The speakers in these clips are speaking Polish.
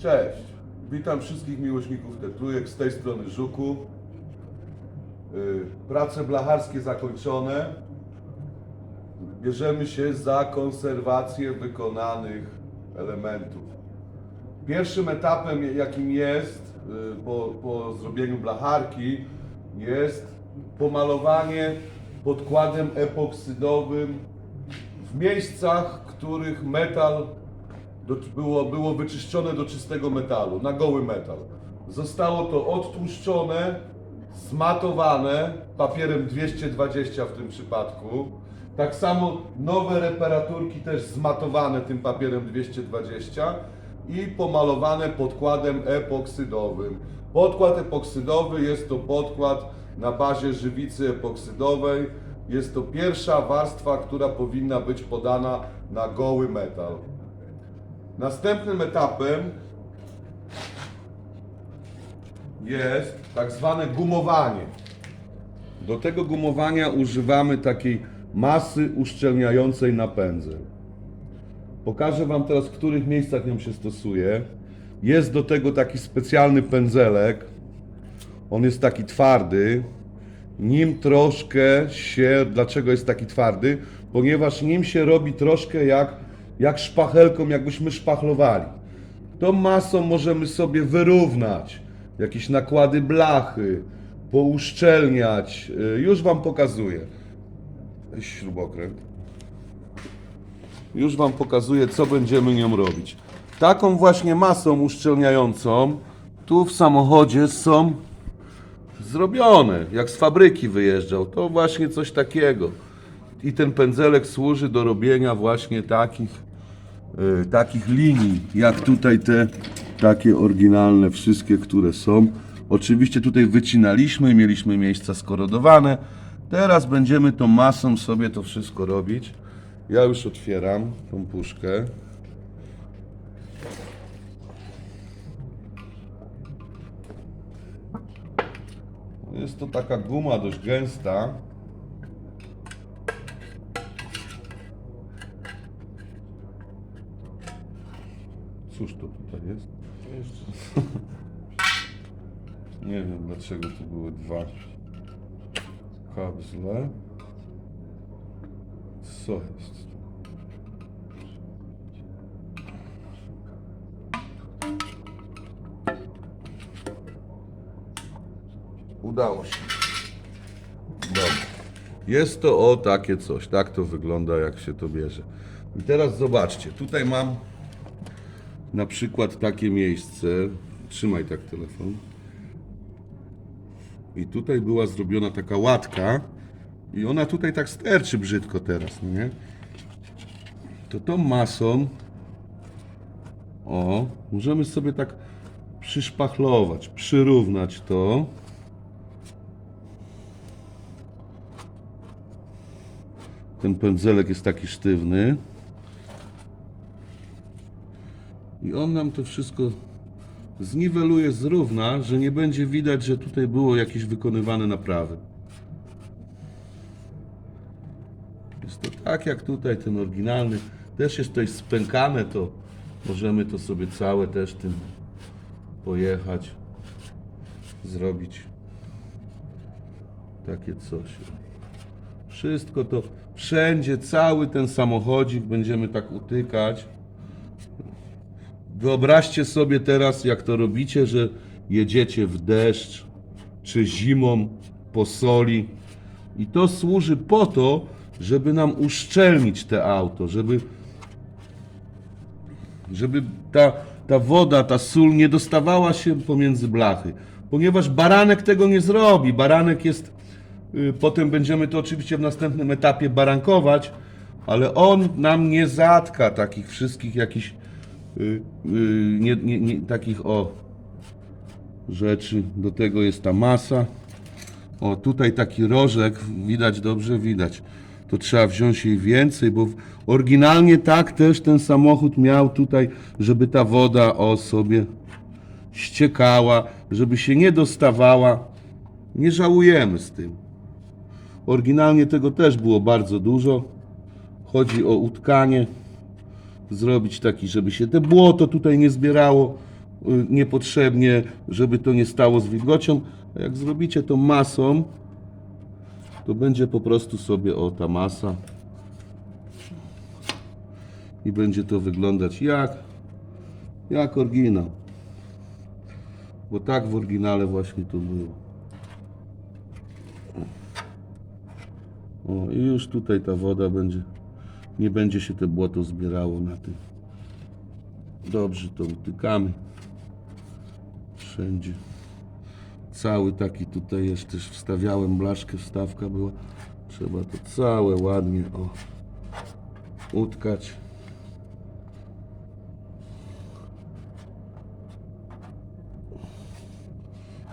Cześć, witam wszystkich miłośników tetujek z tej strony Żuku. Y, Prace blacharskie zakończone. Bierzemy się za konserwację wykonanych elementów. Pierwszym etapem, jakim jest y, po, po zrobieniu blacharki, jest pomalowanie podkładem epoksydowym w miejscach, których metal do, było, było wyczyszczone do czystego metalu, na goły metal. Zostało to odtłuszczone, zmatowane papierem 220 w tym przypadku. Tak samo nowe reparaturki też zmatowane tym papierem 220 i pomalowane podkładem epoksydowym. Podkład epoksydowy jest to podkład na bazie żywicy epoksydowej. Jest to pierwsza warstwa, która powinna być podana na goły metal. Następnym etapem jest tak zwane gumowanie. Do tego gumowania używamy takiej masy uszczelniającej na pędzel. Pokażę Wam teraz, w których miejscach ją się stosuje. Jest do tego taki specjalny pędzelek. On jest taki twardy. Nim troszkę się. Dlaczego jest taki twardy? Ponieważ nim się robi troszkę jak, jak szpachelką, jakbyśmy szpachlowali. Tą masą możemy sobie wyrównać jakieś nakłady blachy, pouszczelniać. Y, Już Wam pokazuję. Śrubokręt. Już Wam pokazuję, co będziemy nią robić. Taką właśnie masą uszczelniającą tu w samochodzie są zrobione, jak z fabryki wyjeżdżał. To właśnie coś takiego. I ten pędzelek służy do robienia właśnie takich, y, takich linii, jak tutaj te takie oryginalne wszystkie, które są. Oczywiście tutaj wycinaliśmy, mieliśmy miejsca skorodowane. Teraz będziemy tą masą sobie to wszystko robić. Ja już otwieram tą puszkę. Jest to taka guma dość gęsta. Cóż to tutaj jest? Nie wiem dlaczego tu były dwa kabzle. Co jest? Udało się. Dobra. Jest to o takie coś. Tak to wygląda, jak się to bierze. I teraz zobaczcie. Tutaj mam na przykład takie miejsce. Trzymaj tak telefon. I tutaj była zrobiona taka łatka. I ona tutaj tak sterczy brzydko teraz, no nie? To tą masą o, możemy sobie tak przyszpachlować, przyrównać to. Ten pędzelek jest taki sztywny. I on nam to wszystko zniweluje, zrówna, że nie będzie widać, że tutaj było jakieś wykonywane naprawy. Jest to tak jak tutaj ten oryginalny. Też jest tutaj spękane, to możemy to sobie całe też tym pojechać, zrobić takie coś. Wszystko to, wszędzie, cały ten samochodzik będziemy tak utykać. Wyobraźcie sobie teraz, jak to robicie, że jedziecie w deszcz, czy zimą po soli. I to służy po to, żeby nam uszczelnić te auto, żeby, żeby ta, ta woda, ta sól nie dostawała się pomiędzy blachy. Ponieważ baranek tego nie zrobi. Baranek jest, y, potem będziemy to oczywiście w następnym etapie barankować, ale on nam nie zatka takich wszystkich jakichś y, y, nie, nie, nie, takich o rzeczy. Do tego jest ta masa. O, tutaj taki rożek, widać dobrze, widać. To trzeba wziąć jej więcej, bo oryginalnie tak też ten samochód miał tutaj, żeby ta woda o sobie ściekała, żeby się nie dostawała. Nie żałujemy z tym. Oryginalnie tego też było bardzo dużo. Chodzi o utkanie, zrobić taki, żeby się te błoto tutaj nie zbierało y, niepotrzebnie, żeby to nie stało z wilgocią. A jak zrobicie to masą, to będzie po prostu sobie o ta masa i będzie to wyglądać jak jak oryginał. Bo tak w oryginale właśnie to było. O, i już tutaj ta woda będzie, nie będzie się te błoto zbierało na tym. Dobrze to utykamy. Wszędzie. Cały taki tutaj jest też wstawiałem blaszkę, wstawka była. Trzeba to całe ładnie o utkać.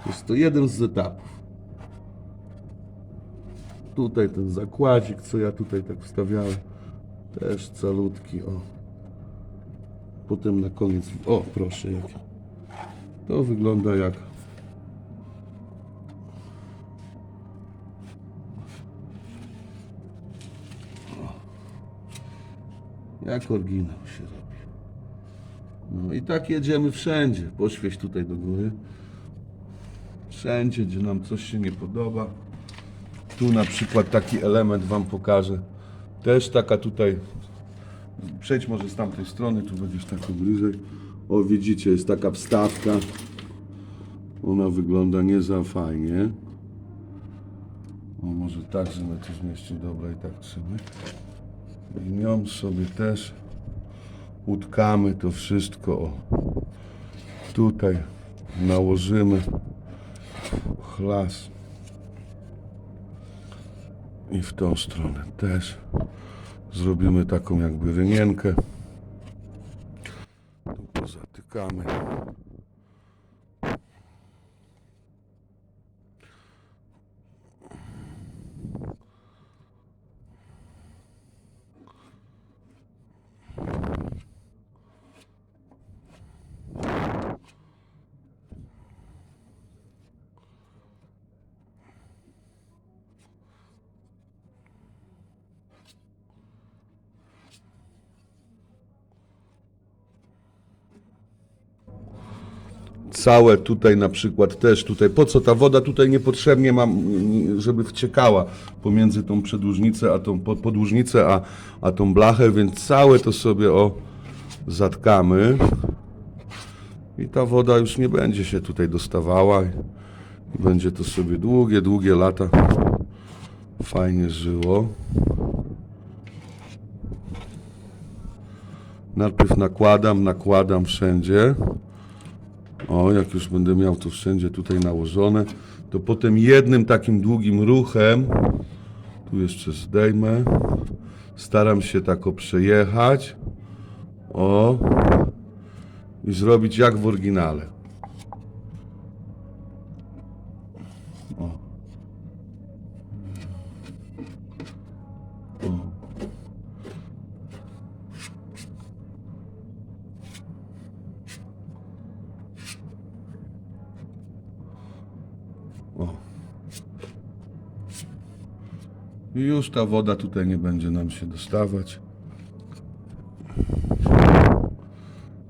Jest to jeden z etapów. Tutaj ten zakładzik, co ja tutaj tak wstawiałem, też calutki, o. Potem na koniec, o proszę, jak to wygląda jak jak oryginał się robi. No i tak jedziemy wszędzie. Poświeś tutaj do góry. Wszędzie, gdzie nam coś się nie podoba. Tu na przykład taki element Wam pokażę. Też taka tutaj. Przejdź może z tamtej strony, tu będziesz tak bliżej. O, widzicie, jest taka wstawka. Ona wygląda nie za fajnie. O, może tak, że to zmieści. Dobra, i tak trzymaj. I nią sobie też utkamy to wszystko. O, tutaj nałożymy chlas. I w tą stronę też zrobimy taką jakby rynienkę. Tu zatykamy. Całe tutaj na przykład też tutaj, po co ta woda tutaj niepotrzebnie mam, żeby wciekała pomiędzy tą przedłużnicę, a tą pod- podłużnicę, a, a tą blachę, więc całe to sobie o zatkamy. I ta woda już nie będzie się tutaj dostawała. Będzie to sobie długie, długie lata fajnie żyło. Najpierw nakładam, nakładam wszędzie. O, jak już będę miał to wszędzie tutaj nałożone, to potem jednym takim długim ruchem, tu jeszcze zdejmę, staram się tak o przejechać, o, i zrobić jak w oryginale. O. O. O. Już ta woda tutaj nie będzie nam się dostawać.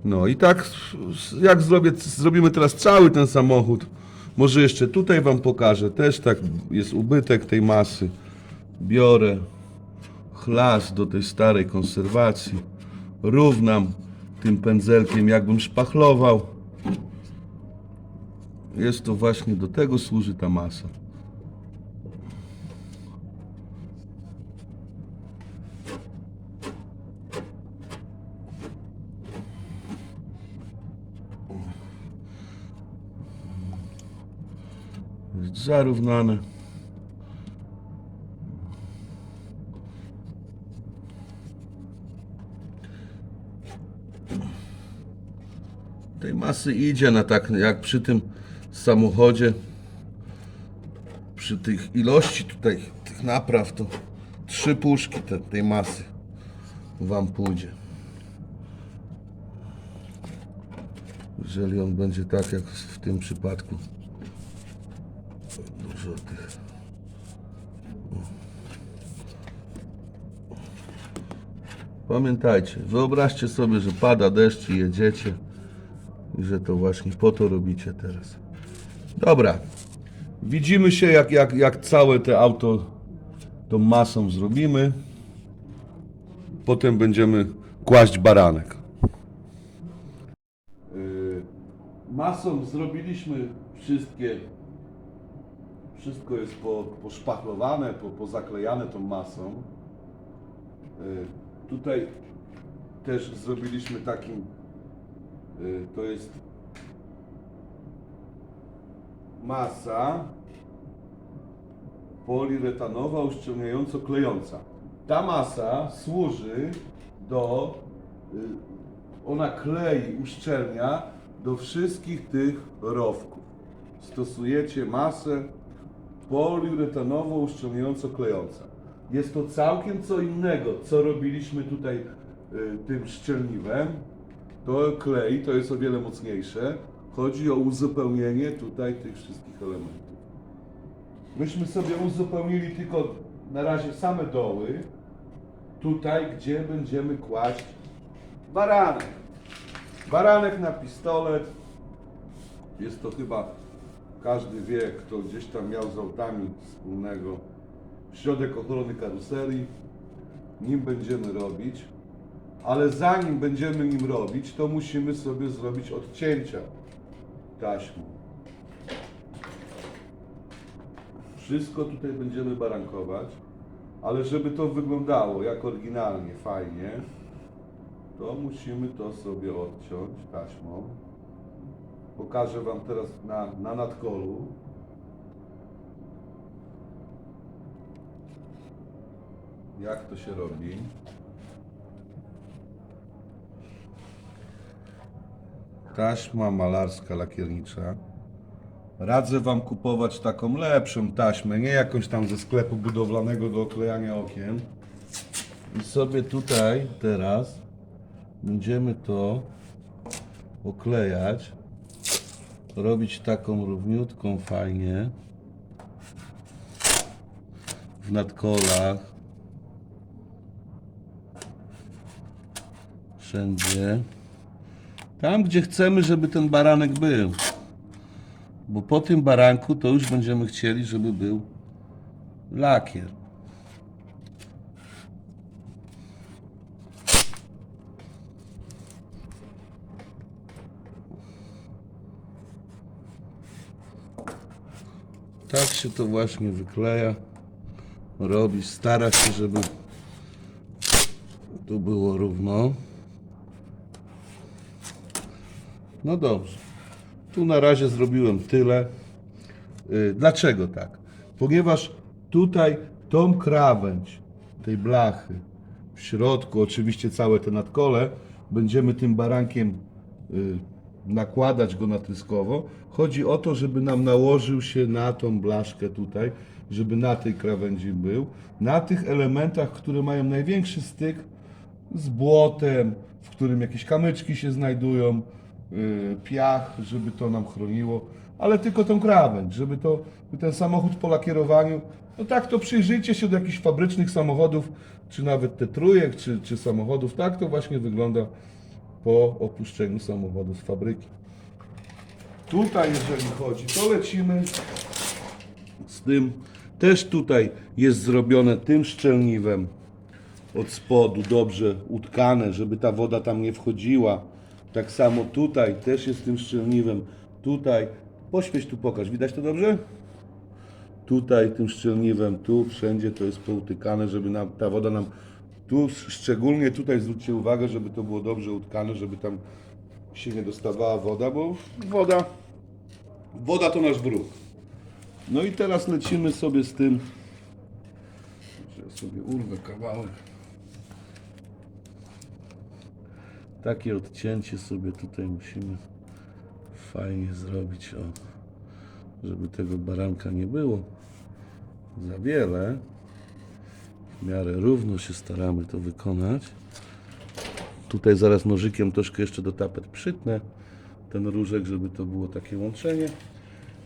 No i tak jak zrobię, zrobimy teraz cały ten samochód, może jeszcze tutaj Wam pokażę, też tak jest ubytek tej masy. Biorę chlas do tej starej konserwacji, równam tym pędzelkiem jakbym szpachlował. Jest to właśnie do tego służy ta masa. Zarównane. Tej masy idzie na tak jak przy tym samochodzie. Przy tych ilości tutaj tych napraw to trzy puszki te, tej masy wam pójdzie. Jeżeli on będzie tak jak w tym przypadku. Dużo tych. Pamiętajcie, wyobraźcie sobie, że pada deszcz i jedziecie I że to właśnie po to robicie teraz. Dobra. Widzimy się, jak, jak, jak całe te auto tą masą zrobimy. Potem będziemy kłaść baranek. Yy, Masą zrobiliśmy wszystkie. Wszystko jest po, poszpachlowane, po, pozaklejane tą masą. Yy, Tutaj też zrobiliśmy takim. yy, To jest masa poliuretanowa uszczelniająco klejąca. Ta masa służy do, y, ona klei, uszczelnia do wszystkich tych rowków. Stosujecie masę poliuretanową uszczelniająco klejąca. Jest to całkiem co innego, co robiliśmy tutaj y, tym szczelniwem. To klei, to jest o wiele mocniejsze. Chodzi o uzupełnienie tutaj tych wszystkich elementów. Myśmy sobie uzupełnili tylko na razie same doły, tutaj gdzie będziemy kłaść baranek. Baranek na pistolet. Jest to chyba, każdy wie, kto gdzieś tam miał z autami wspólnego środek ochrony karoserii. Nim będziemy robić, ale zanim będziemy nim robić, to musimy sobie zrobić odcięcia taśmą. Wszystko tutaj będziemy barankować, ale żeby to wyglądało jak oryginalnie, fajnie, to musimy to sobie odciąć taśmą. Pokażę Wam teraz na, na nadkolu. Jak to się robi. Taśma malarska lakiernicza. Radzę Wam kupować taką lepszą taśmę, nie jakąś tam ze sklepu budowlanego do oklejania okien. I sobie tutaj teraz będziemy to oklejać, robić taką równiutką fajnie w nadkolach, wszędzie. Tam, gdzie chcemy, żeby ten baranek był. Bo po tym baranku to już będziemy chcieli, żeby był lakier. Tak się to właśnie wykleja. Robi, stara się, żeby tu było równo. No dobrze. Tu na razie zrobiłem tyle. Y, Dlaczego tak? Ponieważ tutaj tą krawędź tej blachy w środku, oczywiście całe te nadkole, będziemy tym barankiem y, nakładać go natryskowo. Chodzi o to, żeby nam nałożył się na tą blaszkę tutaj, żeby na tej krawędzi był, na tych elementach, które mają największy styk z błotem, w którym jakieś kamyczki się znajdują, piach, żeby to nam chroniło, ale tylko tą krawędź, żeby to, ten samochód po lakierowaniu, no tak to przyjrzyjcie się do jakichś fabrycznych samochodów, czy nawet te trójek, czy, czy samochodów, tak to właśnie wygląda po opuszczeniu samochodu z fabryki. Tutaj jeżeli chodzi, to lecimy z tym, też tutaj jest zrobione tym szczelniwem, od spodu dobrze utkane, żeby ta woda tam nie wchodziła. Tak samo tutaj też jest tym szczelniwem. Tutaj, poświeć tu pokaż, widać to dobrze? Tutaj tym szczelniwem, tu wszędzie to jest poutykane, żeby nam, ta woda nam, tu szczególnie tutaj zwróćcie uwagę, żeby to było dobrze utkane, żeby tam się nie dostawała woda, bo woda, woda to nasz wróg. No i teraz lecimy sobie z tym, ja sobie urwę kawałek. Takie odcięcie sobie tutaj musimy fajnie zrobić, o, żeby tego baranka nie było za wiele. W miarę równo się staramy to wykonać. Tutaj zaraz nożykiem troszkę jeszcze do tapet przytnę ten różek, żeby to było takie łączenie.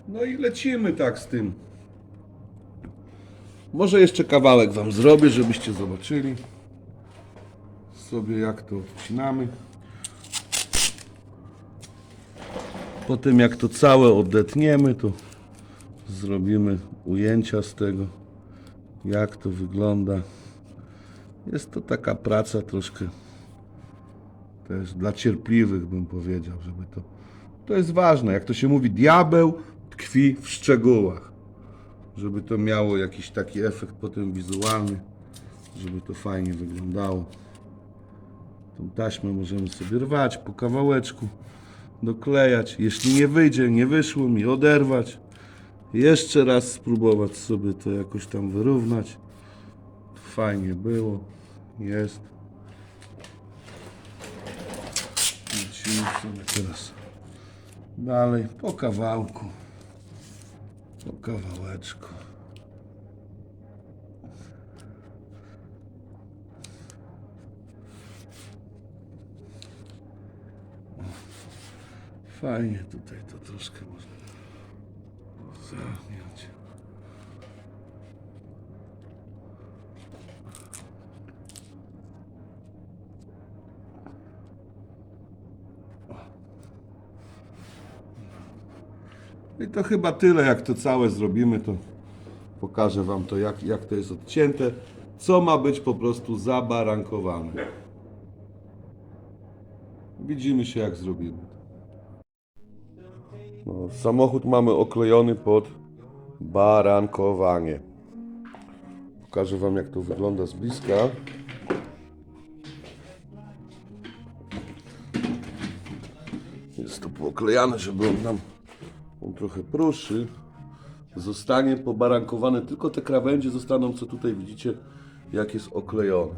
No i lecimy tak z tym. Może jeszcze kawałek Wam zrobię, żebyście zobaczyli sobie jak to odcinamy. Po tym jak to całe odetniemy, to zrobimy ujęcia z tego, jak to wygląda. Jest to taka praca troszkę też dla cierpliwych bym powiedział, żeby to. To jest ważne. Jak to się mówi, diabeł tkwi w szczegółach. Żeby to miało jakiś taki efekt potem wizualny, żeby to fajnie wyglądało. Tą taśmę możemy sobie rwać po kawałeczku, doklejać. Jeśli nie wyjdzie, nie wyszło mi, oderwać. Jeszcze raz spróbować sobie to jakoś tam wyrównać. Fajnie było. Jest. Lecimy sobie teraz dalej po kawałku. Po kawałeczku. Fajnie tutaj to troszkę można zamiać. I to chyba tyle, jak to całe zrobimy, to pokażę Wam to, jak, jak to jest odcięte, co ma być po prostu zabarankowane. Widzimy się, jak zrobimy. No, samochód mamy oklejony pod barankowanie. Pokażę Wam, jak to wygląda z bliska. Jest to pooklejane, żeby on nam on trochę pruszy. Zostanie pobarankowane, tylko te krawędzie zostaną, co tutaj widzicie, jak jest oklejone.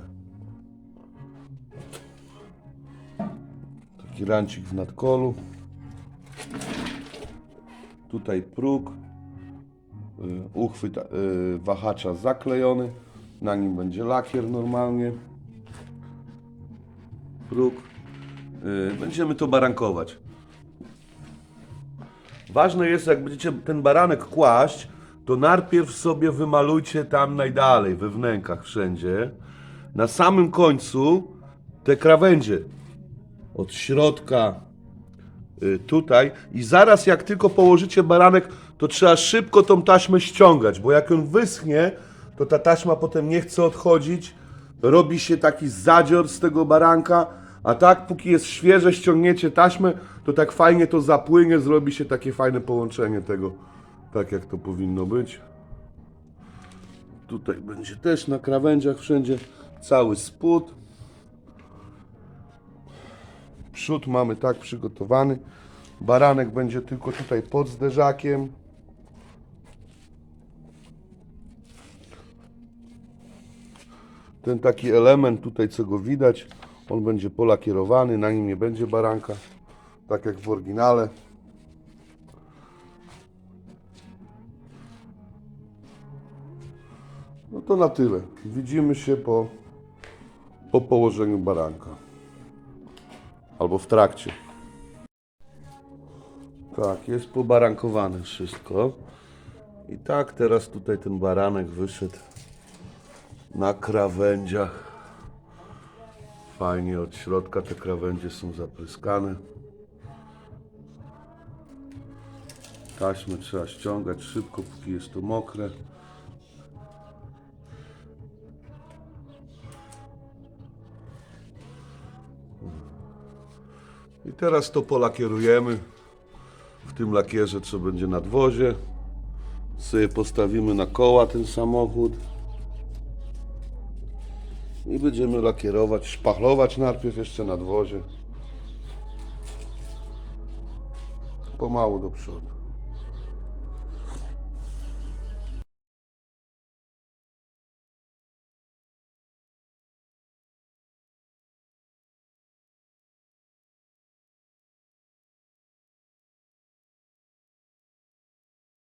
Taki rancik w nadkolu. Tutaj próg. y, Uchwyt y, wahacza zaklejony. Na nim będzie lakier normalnie. Próg. Y, Będziemy to barankować. Ważne jest, jak będziecie ten baranek kłaść, to najpierw sobie wymalujcie tam najdalej, we wnękach wszędzie. Na samym końcu te krawędzie. Od środka tutaj. I zaraz jak tylko położycie baranek, to trzeba szybko tą taśmę ściągać, bo jak on wyschnie, to ta taśma potem nie chce odchodzić. Robi się taki zadzior z tego baranka, a tak póki jest świeże, ściągniecie taśmę, to tak fajnie to zapłynie, zrobi się takie fajne połączenie tego, tak jak to powinno być. Tutaj będzie też na krawędziach wszędzie cały spód. Przód mamy tak przygotowany. Baranek będzie tylko tutaj pod zderzakiem. Ten taki element tutaj, co go widać, on będzie polakierowany, na nim nie będzie baranka, tak jak w oryginale. No to na tyle. Widzimy się po, po położeniu baranka. Albo w trakcie. Tak, jest pobarankowane wszystko. I tak teraz tutaj ten baranek wyszedł na krawędziach. Fajnie od środka te krawędzie są zapryskane. Taśmę trzeba ściągać szybko, póki jest to mokre. I teraz to polakierujemy w tym lakierze, co będzie na dwozie. Sobie postawimy na koła ten samochód. I będziemy lakierować, szpachlować najpierw jeszcze na dwozie. Pomału do przodu.